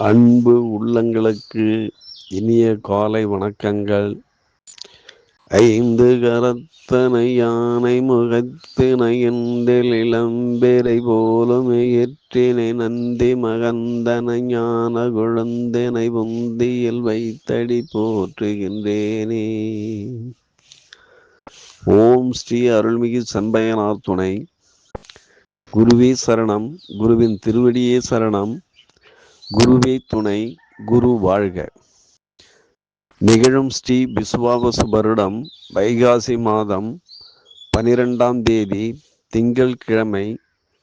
அன்பு உள்ளங்களுக்கு இனிய காலை வணக்கங்கள். ஐந்து கரத்தனை யானை முகத்தினை எந்தில் இளம்பெறை போலும் ஏற்றினை நந்தி மகந்தனை ஞான குழந்தினை புந்தியில் வைத்தடி போற்றுகின்றேனே. ஓம் ஸ்ரீ அருள்மிகு சண்பயனார் துணை. குருவே சரணம். குருவின் திருவடியே சரணம். குருவே துணை குரு வாழ்க. நிகழும் ஸ்ரீ விசுவாவசு வருடம் வைகாசி மாதம் பனிரெண்டாம் தேதி திங்கள் கிழமை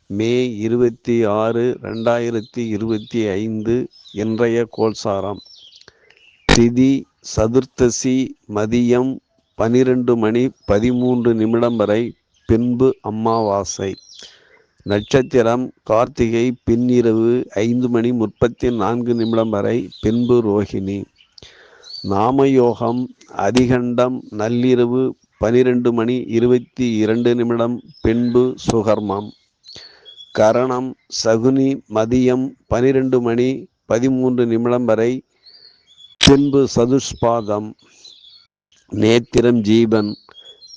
மே இருபத்தி ஆறு ரெண்டாயிரத்தி இருபத்தி ஐந்து இன்றைய கோல்சாரம் திதி சதுர்த்தசி மதியம் பனிரெண்டு மணி பதிமூன்று நிமிடம் வரை பின்பு அமாவாசை. நட்சத்திரம் கார்த்திகை பின்னிரவு ஐந்து மணி முப்பத்தி நான்கு நிமிடம் வரை பின்பு ரோஹிணி. நாமயோகம் அதிகண்டம் நள்ளிரவு பனிரெண்டு மணி இருபத்தி இரண்டு நிமிடம் பின்பு சுகர்மம். கரணம் சகுனி மதியம் பனிரெண்டு மணி பதிமூன்று நிமிடம் வரை பின்பு சதுஷ்பாதம். நேத்திரம் ஜீவன்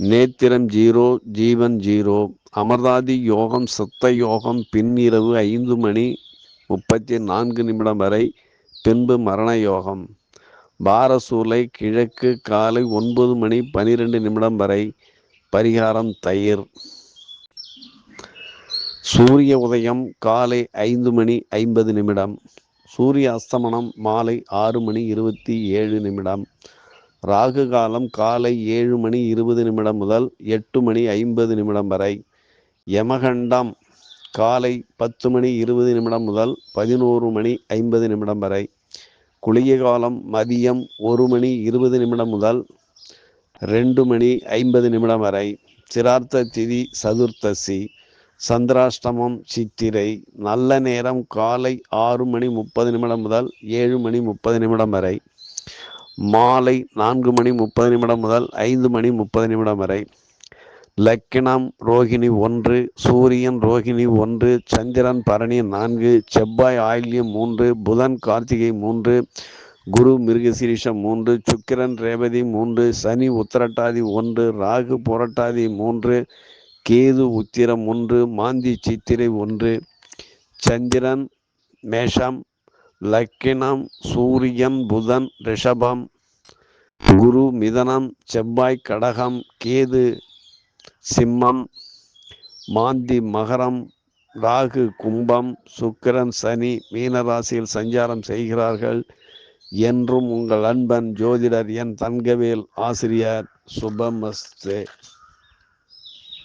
நேத்திரம் ஜீரோ ஜீவன் ஜீரோ. அமர்தாதி யோகம் சத்த யோகம் பின்னிரவு ஐந்து மணி முப்பத்தி நான்கு நிமிடம் வரை பின்பு மரண யோகம். பாரசூலை கிழக்கு காலை ஒன்பது மணி பனிரெண்டு நிமிடம் வரை பரிகாரம் தயிர். சூரிய உதயம் காலை ஐந்து மணி ஐம்பது நிமிடம். சூரிய அஸ்தமனம் மாலை ஆறு மணி இருபத்தி ஏழு நிமிடம். ராகு காலம் காலை ஏழு மணி இருபது நிமிடம் முதல் எட்டு மணி ஐம்பது நிமிடம் வரை. யமகண்டம் காலை பத்து மணி இருபது நிமிடம் முதல் பதினோரு மணி ஐம்பது நிமிடம் வரை. குளிய காலம் மதியம் ஒரு மணி இருபது நிமிடம் முதல் ரெண்டு மணி ஐம்பது நிமிடம் வரை. சிரார்த்த திதி சதுர்த்தசி. சந்திராஷ்டமம் சித்திரை. நல்ல நேரம் காலை ஆறு மணி முப்பது நிமிடம் முதல் ஏழு மணி முப்பது நிமிடம் வரை. மாலை நான்கு மணி முப்பது நிமிடம் முதல் ஐந்து மணி முப்பது நிமிடம் வரை. லக்கினம் ரோகிணி ஒன்று சூரியன் ரோகிணி ஒன்று சந்திரன் பரணி நான்கு செவ்வாய் ஆயில்யம் மூன்று புதன் கார்த்திகை மூன்று குரு மிருகசீரிஷம் மூன்று சுக்கிரன் ரேவதி மூன்று சனி உத்திரட்டாதி ஒன்று ராகு புரட்டாதி மூன்று கேது உத்திரம் ஒன்று மாந்தி சித்திரை ஒன்று சந்திரன் மேஷம் லக்கினம் சூரியன் புதன் ரிஷபம் குரு மிதனம் செவ்வாய் கடகம் கேது சிம்மம் மாந்தி மகரம் ராகு கும்பம் சுக்கிரன் சனி மீனராசியில் சஞ்சாரம் செய்கிறார்கள். என்றும் உங்கள் அன்பன் ஜோதிடர் என் தங்கவேல் ஆசிரியர் சுபமஸ்தே.